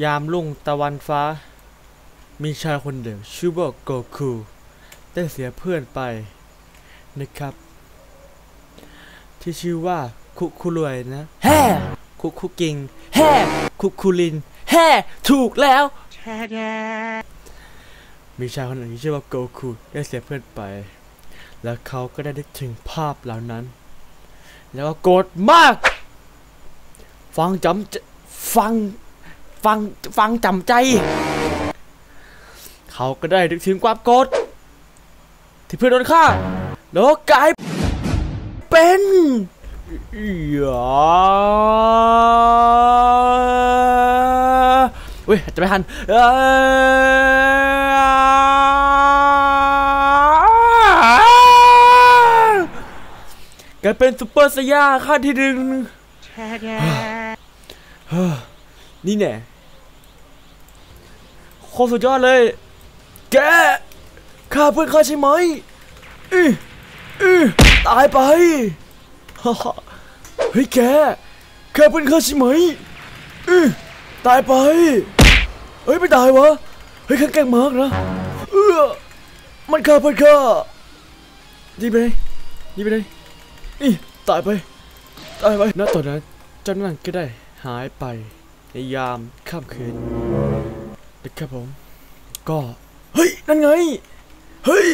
ยามลุ่งตะวันฟ้า มีชายคนหนึ่งชื่อว่าโกคูได้เสียเพื่อนไปนะครับ ที่ชื่อว่าคุคุรวยนะแฮ่คุคุกิงแฮ่คุคุลินแฮ่ถูกแล้วมีชายคนหนึ่งที่ชื่อว่าโกคูได้เสียเพื่อนไป แล้วเขาก็ได้นึกถึงภาพเหล่านั้น แล้วก็โกรธมาก ฟังจำจะฟัง ฟังฟังจำใจ เขาก็ได้นึกถึงความโกรธที่เพื่อนโดนฆ่าแล้วก็กลายเป็นหยาเว้ยจะไม่ทันเอ้ยกลายเป็นซุปเปอร์สยาขั้นที่หนึ่งนี่แน่ โคตรสุดยอดเลย แกฆ่าเพื่อนข้าใช่ไหมอืออือตายไปฮ่าเฮ้ยแกฆ่าเพื่อนข้าใช่ไหมอือตายไปเฮ้ยไม่ตายวะเฮ้ยข้าแกล้งมากนะเออมันฆ่าเพื่อนข้าดีไปเลยดีไปเลยอีตายไปตายไปณตอนนั้นเจ้านั่นก็ได้หายไปในยามค่ำคืนน ครับผม ก็ เฮ้ย นั่นไง เฮ้ย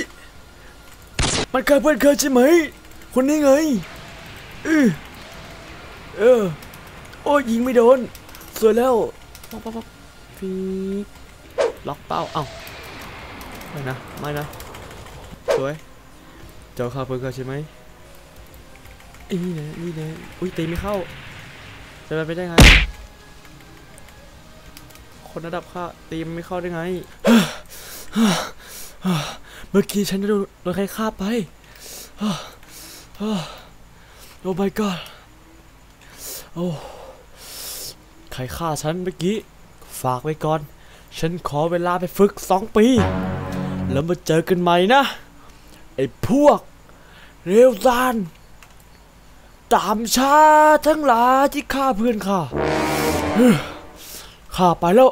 มันฆ่าเพื่อนเคยใช่ไหม คนนี้ไงเออเออ โอ้ยยิงไม่โดน สวยแล้วป๊อปป๊อปป๊อปฟีล็อกเป้า เอ้า ไม่นะ ไม่นะ สวย เจ้าฆ่าเพื่อนเคยใช่ไหมไอ้นี่นะนี่นะ อุ้ยตีไม่เข้า จะไปไปได้ไง คนระดับข้าตีมไม่เข้าได้ไง เมื่อกี้ฉันโดนโดนใครฆ่าไป โอ้ my god โอ้ ใครฆ่าฉันเมื่อกี้ ฝากไว้ก่อน ฉันขอเวลาไปฝึกสองปี แล้วมาเจอกันใหม่นะ ไอ้พวก เร็วซานตามชาทั้งหลายที่ฆ่าเพื่อนข้า ข้าไปแล้ว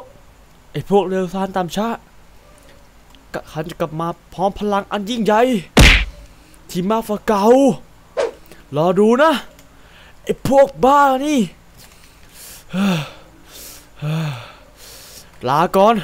ไอ้พวกเร็วซานตามชากะขันจะกลับมาพร้อมพลังอันยิ่งใหญ่ที่มากกว่าเการอดูนะไอ้พวกบ้านี่ลาก่อน